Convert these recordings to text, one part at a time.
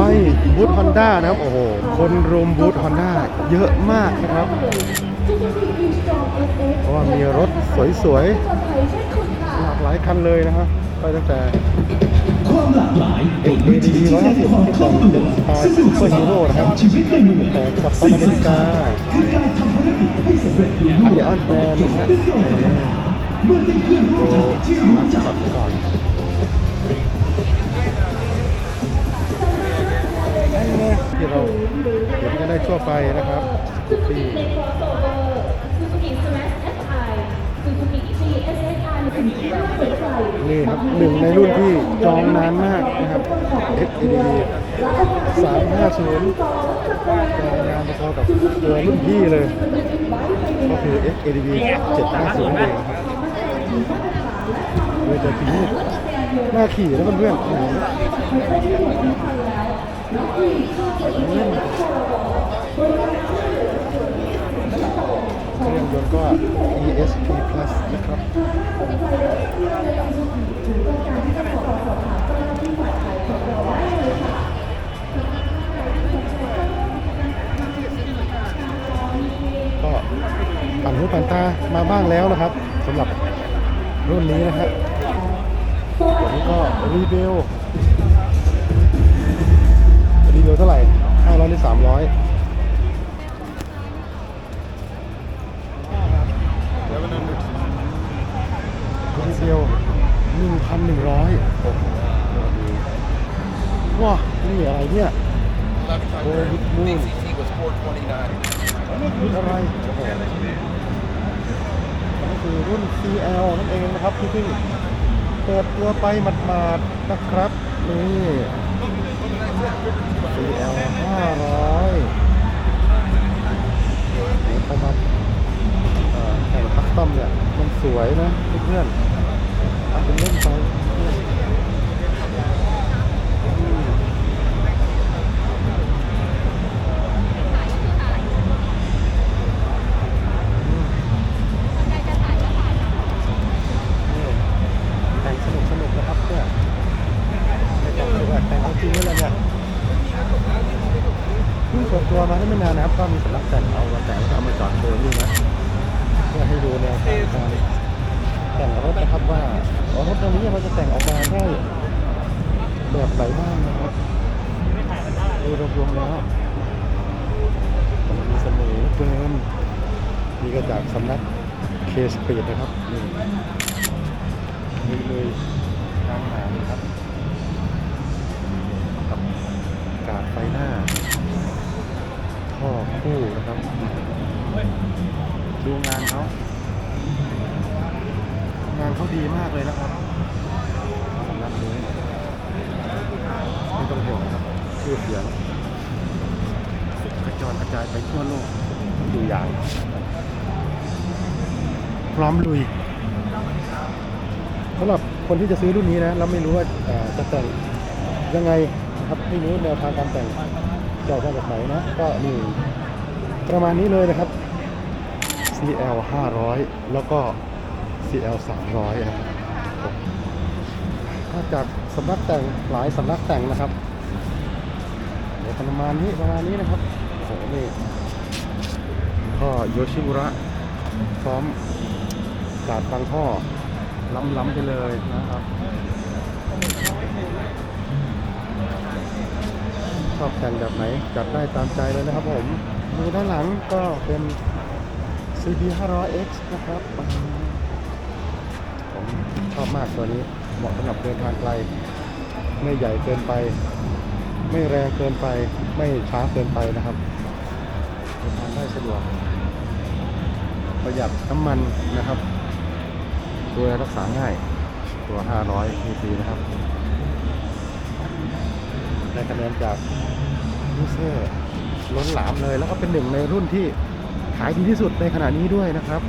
ไปบูธฮอนด้านะครับ โอ้โห คนรุมบูธฮอนด้าเยอะมากนะครับ เพราะว่ามีรถสวยๆ หลากหลายคันเลยนะครับไปตั้งแต่ความหลากหลายเอ็กดีดีร้อยห้าสิบที่แต่งเป็นสไตล์ซุปเปอร์ฮีโร่นกับชีวิตในเมืองแต่กับตันอเมริกคือการทำภารกิจให้สำเร็จอย่างอันรวเดดออนแมนนะฮะเมื่อได้เพื่อนร่วมทางที่รู้จัก ที่เราเห็นกันได้ทั่วไปนะครับที่ Suzuki Smash SI Suzuki GSXR นี่ครับหนึ่งในรุ่นที่จองนานมากนะครับ XAD 350จองนานพอๆกับตัวรุ่นพี่เลยก็คือ XADV 750เองครับเลยจะปีน่าขี่นะเพื่อนๆ เครื่องยนต์ก็ ESP Plus นะครับก็ผ่านหูผ่านตามาบ้างแล้วนะครับสำหรับรุ่นนี้นะฮะวันนี้ก็รีเบล รีเบลเท่าไหร่500หรือ300รีเบล1,100โอ้โหว้านี่อะไรเนี่ยโอ้ยมูนอะไรนี่คือรุ่น CL นั่นเองนะครับพี่พี่เปิดตัวไปหมาดๆนะครับนี่ CL 500เดี๋ยเขามาแข่งคัสตอมเนี่ย มันสวยนะเพื่อนๆเอาเป็นเล่นไปอืม นี่แต่งสนุกสนุกนะครับเนี่ยไม่ต้องเลยว่าแต่งเอาจริงนี่แหละเนี่ยเพิ่งเปิดตัวมาได้ไม่นานนะครับ ก็มีสำนักแต่งเอามาแต่งแล้วก็เอามาจอดโชว์นี่นะ เพื่อให้ดูแนวทางการแต่งรถนะครับว่าอ๋อรถตัวนี้มันจะแต่งออกมาได้แบบไหนบ้างนะครับ ดูรวมแล้วมันมีเสน่ห์เหลือเกินนี่ก็จากสำนักเคสเปีดนะครับนี่นี่เลยทางหางครับกับกาดไฟหน้าท่อคู่นะครับ ดูงานเขางานเขาดีมากเลยนะครับสำนักนี้ไม่ต้องห่วงครับชื่อเสียง ระจรกระจายไปทั่วโลกดูอย่าง พร้อมลุยสำหรับคนที่จะซื้อรุ่นนี้นะเราไม่รู้ว่าเอ่อจะแต่งยังไงนะครับไม่รู้แนวทางการแต่งจะออกมาจากไหนนะก็นี่ประมาณนี้เลยนะครับ CL 500 แล้วก็ CL 300นะครับก็จากสำนักแต่งหลายสำนักแต่งนะครับเดี๋ยวประมาณนี้ประมาณนี้นะครับ โอ้โหนี่ก็โยชิบุระพร้อมกาดฟังท่อล้ำๆไปเลยนะครับ ชอบแต่งแบบไหนจัดได้ตามใจเลยนะครับผมมือด้านหลังก็เป็น CB 500X นะครับ ผมชอบมากตัวนี้ เหมาะสำหรับเดินทางไกล ไม่ใหญ่เกินไป ไม่แรงเกินไป ไม่ช้าเกินไปนะครับ ใช้สะดวก ประหยัดน้ำมันนะครับตัวรักษาง่าย ตัว 500 cc นะครับได้คะแนนจากยูเซอร์ล้นหลามเลย แล้วก็เป็นหนึ่งในรุ่นที่ขายดีที่สุดในขณะนี้ด้วยนะครับ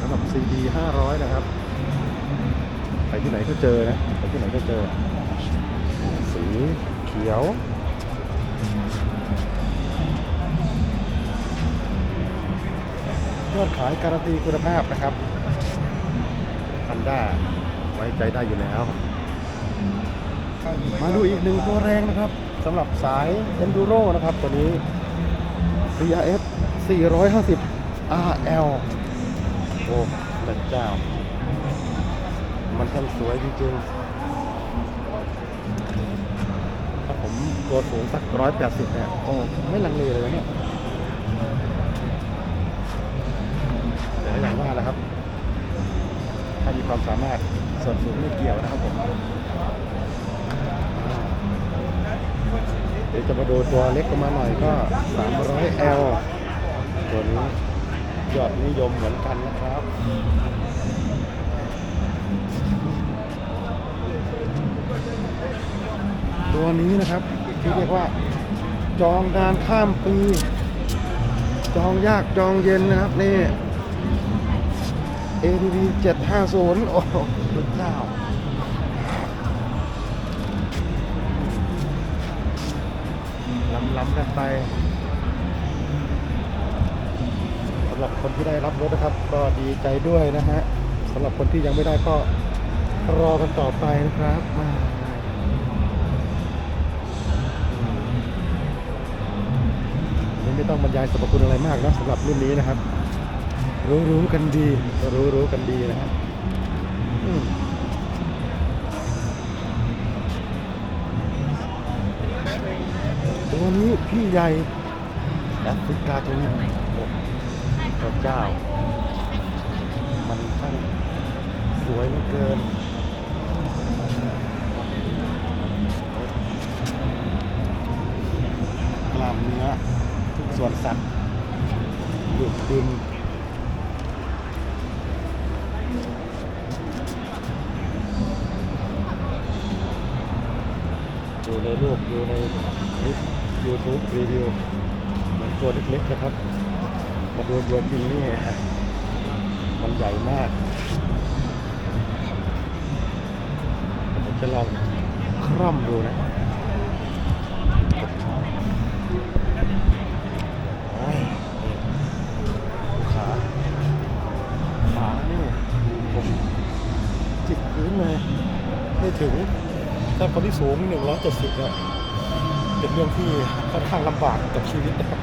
สำหรับ CD 500 นะครับ ไปที่ไหนก็เจอนะ ไปที่ไหนก็เจอ สีเขียว อดขายการันตีคุณภาพนะครับฮันด้าไว้ใจได้อยู่แล้ว มาดูอีกหนึ่งตัวแรงนะครับสำหรับสาย Enduro นะครับ ตัวนี้ CRF 450 RL โอ้พระเจ้า มันช่างสวยจริงๆ ถ้าผมตัวสูงสักร้อยแปดสิบเนี่ย โอ้ ไม่ลังเลเลยเนี่ย อย่างว่าแหละครับ ถ้ามีความสามารถส่วนสูงไม่เกี่ยวนะครับผมเดี๋ยวจะมาดูตัวเล็กลงมาหน่อยก็ 300L ตัวนี้ยอดนิยมเหมือนกันนะครับตัวนี้นะครับที่เรียกว่า จองนานข้ามปี จองยากจองเย็นนะครับนี่ ADV 750 โอ้โหพระเจ้าล้ำล้ำกันไปสำหรับคนที่ได้รับรถนะครับ ก็ดีใจด้วยนะฮะสำหรับคนที่ยังไม่ได้ก็รอกันต่อไปนะครับมาไม่ต้องบรรยายสรรพคุณอะไรมากนะสำหรับรุ่นนี้นะครับ รู้รู้กันดี รู้รู้กันดีนะฮะตัวนี้พี่ใหญ่แอฟริกาตัวนี้พระเจ้า มันช่างสวยเหลือเกิน ลองคร่อมดูนะขาขานี่ผมจิกพื้นเลยไม่ถึง ถ้าคนที่สูง 170เนี่ยเป็นเรื่องที่ค่อนข้างลำบากกับชีวิตนะครับ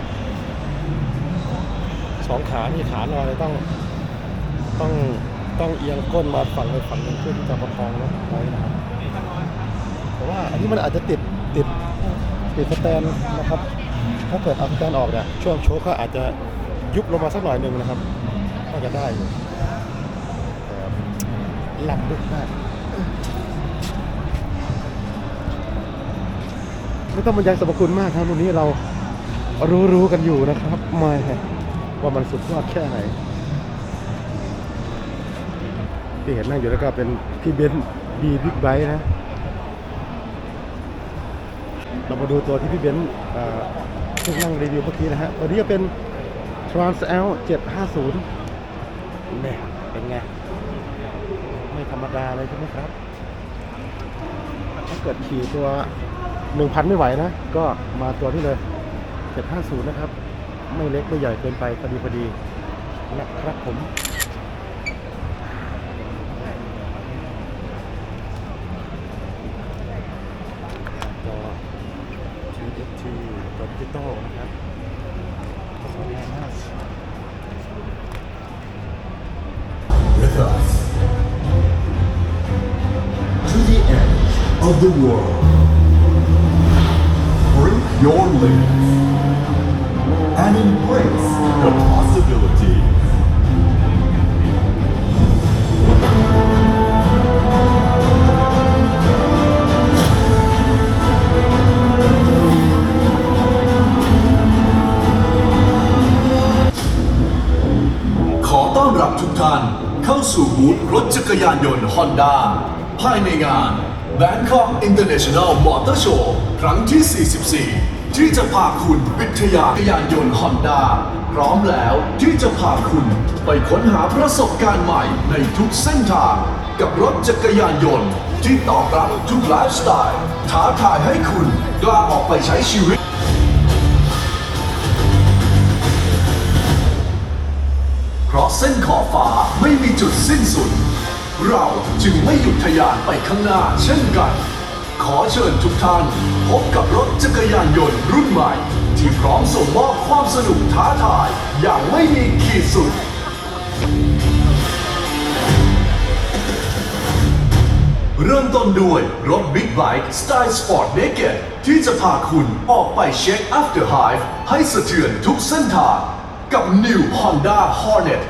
สองขานี่ขาลอยต้องต้องต้องเอียงก้นมาฝั่งในฝั่งนึงเพื่อที่จะประคองรถไว้นะครับ แต่มันอาจจะติดติดติดสแตนนะครับ ถ้าเกิดเอาสแตนออกเนี่ยช่วงโชว์ก็อาจจะยุบลงมาสักหน่อยหนึ่งนะครับก็จะได้แต่หลับดึกมากไม่ต้องบรรยายสรรพคุณมากครับรุ่นนี้เรารู้รู้กันอยู่นะครับม่ว่ามันสุดยอดแค่ไหนที่เห็นนั่งอยู่แล้วก็เป็นพี่เบนซ์บีบิ๊กไบค์นะ เรามาดูตัวที่พี่เบนซ์เอ่อเพิ่งนั่งรีวิวเมื่อกี้นะฮะ ตัวนี้จะเป็น Trans L 750เนี่ยเป็นไง ไม่ธรรมดาเลยใช่ไหมครับ ถ้าเกิดขี่ตัว 1,000 ไม่ไหวนะ ก็มาตัวนี้เลย 750 นะครับ ไม่เล็กไม่ใหญ่เกินไปพอดีพอดีนะครับผม of the world. Break your limits and embrace the possibilities. ขอต้อนรับทุกท่านเข้าสู่บูธรถจักรยานยนต์ Honda ภายในงาน Bangkok International Motor Show ครั้งที่ 44 ที่จะพาคุณวิทยาจักรยานยนต์ Honda พร้อมแล้วที่จะพาคุณไปค้นหาประสบการณ์ใหม่ในทุกเส้นทาง กับรถจักรยานยนต์ ที่ตอบรับทุกไลฟ์สไตล์ท้าทายให้คุณกล้าออกไปใช้ชีวิตเพราะเส้นขอบฟ้าไม่มีจุดสิ้นสุด เราจึงไม่หยุดทะยานไปข้างหน้าเช่นกัน ขอเชิญทุกท่าน พบกับรถจักรยานยนต์รุ่นใหม่ ที่พร้อมส่งมอบความสนุกท้าทาย อย่างไม่มีขีดสุด เริ่มต้นด้วยรถบิ๊กไบค์สไตล์สปอร์ตเนเกตที่จะพาคุณออกไปเช็ค After Hive ให้สะเทือนทุกเส้นทาง กับ New Honda Hornet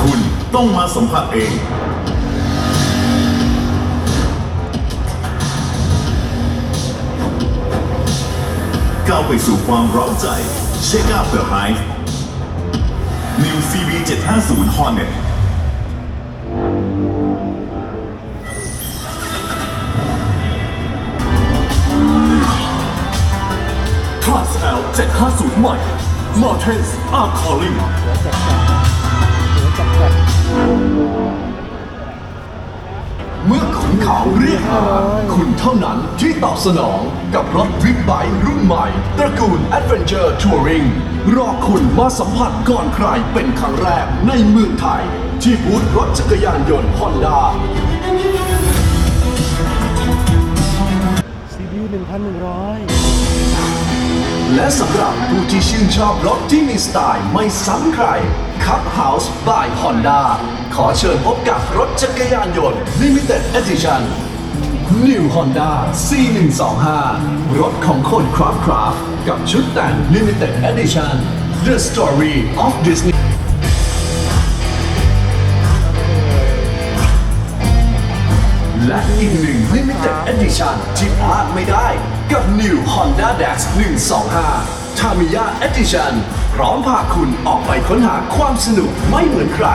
คุณต้องมาสัมผัสเอง ก้าวไปสู่ความร้าใจ Check out the Hive New CB 750 Hornet คลาส L 750ใหม่ Mortens are calling เขาเรียกหาคุณเท่านั้นที่ตอบสนองกับรถวิกไบค์รุ่นใหม่ ตระกูล Adventure Touring รอคุณมาสัมผัสก่อนใครเป็นครั้งแรกในเมืองไทย ที่บูธรถจักรยานยนต์ Honda CB หนึ่งพันหนึ่งร้อย และสำหรับผู้ที่ชื่นชอบรถที่มีสไตล์ไม่ซ้ำใคร Cup House by Honda ขอเชิญพบกับรถจักรยานยนต์ Limited Edition New Honda C125 รถของคนคราฟคราฟกับชุดแต่ง Limited Edition The Story of Disney และอีกหนึ่ง Limited Edition ที่พลาดไม่ได้ กับ New Honda Dax 125 Tamiya Edition พร้อมพาคุณออกไปค้นหาความสนุกไม่เหมือนใคร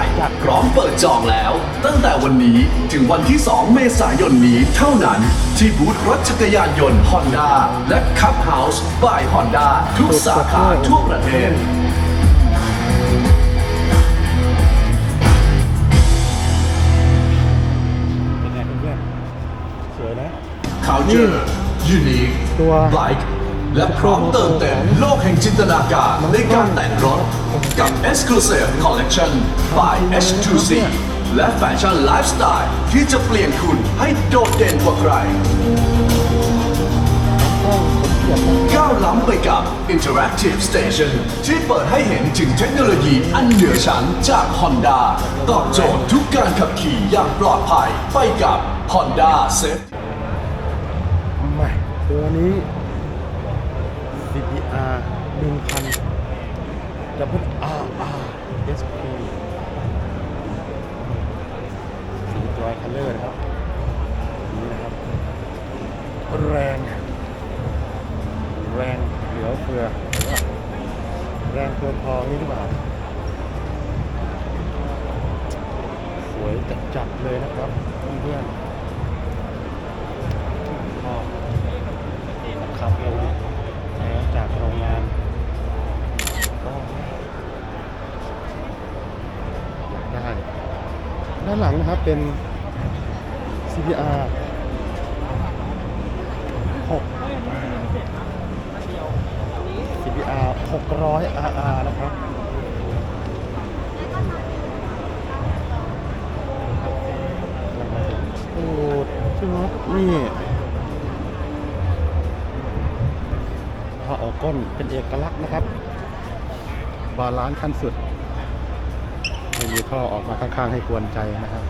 พร้อมเปิดจองแล้ว ตั้งแต่วันนี้ถึงวันที่ 2 เมษายนนี้เท่านั้น ที่บูธรถจักรยานยนต์ Honda และ Cup House by Honda ทุกสาขาทั่วประเทศเป็นไงเพื่อนๆสวยนะ Culture Unique ตัว Like และพร้อมเติมเต็มโลกแห่งจินตนาการในการแต่งรถกับ Exclusive Collection by H2C และแฟชั่นไลฟ์สไตล์ที่จะเปลี่ยนคุณให้โดดเด่นกว่าใครก้าวล้ำไปกับ Interactive Station ที่เปิดให้เห็นถึงเทคโนโลยีอันเหนือชั้นจาก Honda ตอบโจทย์ทุกการขับขี่อย่างปลอดภัยไปกับ Honda Safe มา ตัวนี้ CBR หนึ่งพัน Double RR SP สีจอยคัลเลอร์นะครับ นี่นะครับ แรง แรงเหลือเฟือ แรงเกินพอนี่หรือเปล่า สวยจัดๆเลยนะครับเพื่อนๆานหลังนะครับเป็น CBR 6 CBR 600 RR นะครับโอ้ชุดนี่ท่อออกก้นเป็นเอกลักษณ์นะครับ บาลานซ์ขั้นสุด ไม่มีท่อออกมาข้างๆให้กวนใจนะครับ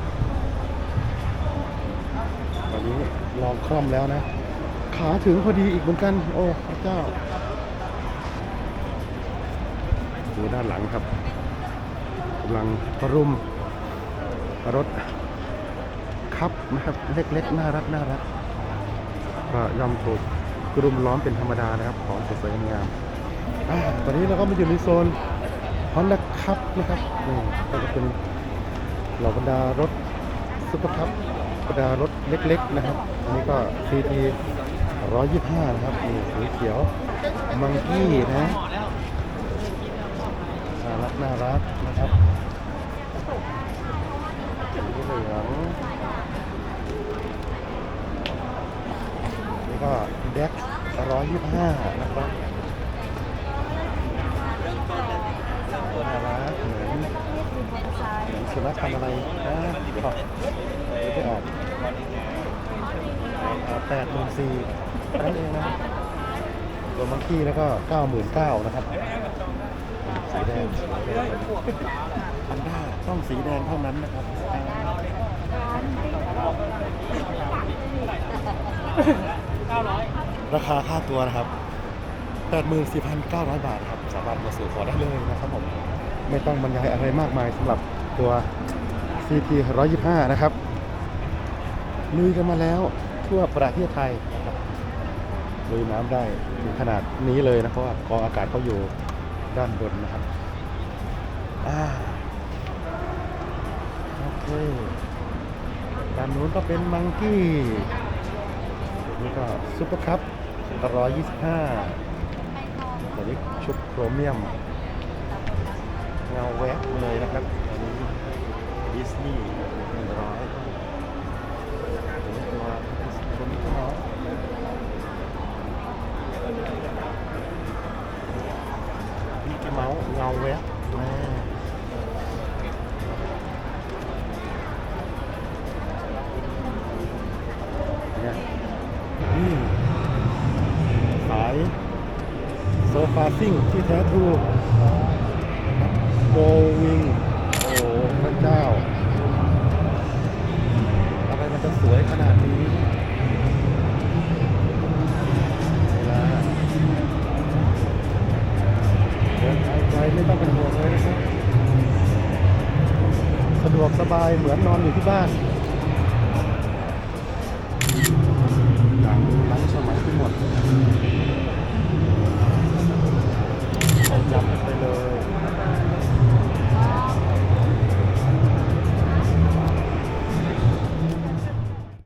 ตอนนี้ลองคล่อมแล้วนะ ขาถึงพอดีอีกเหมือนกัน โอ้พระเจ้า ดูด้านหลังครับกำลังรุมรถครับนะครับเล็กๆน่ารักน่ารักก็ย่อมถูกกลุ่มล้อมเป็นธรรมดานะครับ ของสวยๆงามอตอนนี้เราก็มาอยู่ในโซน Honda Cup นะครับนี่ก็จะเป็นเหล่าบรรดารถซุปเปอร์คัพบรรดารถเล็ก ๆ นะครับ อันนี้ก็ CT 125 นะครับนี่สีเขียว มังกี้นะน่ารักน่ารักนะครับสีเหลืองนี่ก็แดก125 นะครับน่ารักเหมือนเหมือน สุนัขพันธุ์อะไรนะเดี๋ยวก่อนเดี๋ยวไปออกแปดหมื่นสี่นั่นเองนะครับตัวมังคีแล้วก็99,000นเก้านะครับ สีแดงอันด้าต้องสีแดงเท่านั้นนะครับราคาค่าตัวนะครับ84,900 บาทครับ สามารถมาสู่ขอได้เลยนะครับผม ไม่ต้องบรรยายอะไรมากมายสำหรับ ตัว CT 125 นะครับลุยกันมาแล้วทั่วประเทศไทยลุยน้ำได้ถึงขนาดนี้เลยนะเพราะว่ากองอากาศเขาอยู่ด้านบนนะครับอ่าโอเคด้านนู้นก็เป็นมังกี้นี่ก็ซุปเปอร์คัพ125ตัวนี้ชุดโครเมียม เงาแวบเลยนะครับาส์เงาแวะสายโซฟาซิ่งที่แท้ทรู บายเหมือนนอนอยู่ที่บ้าน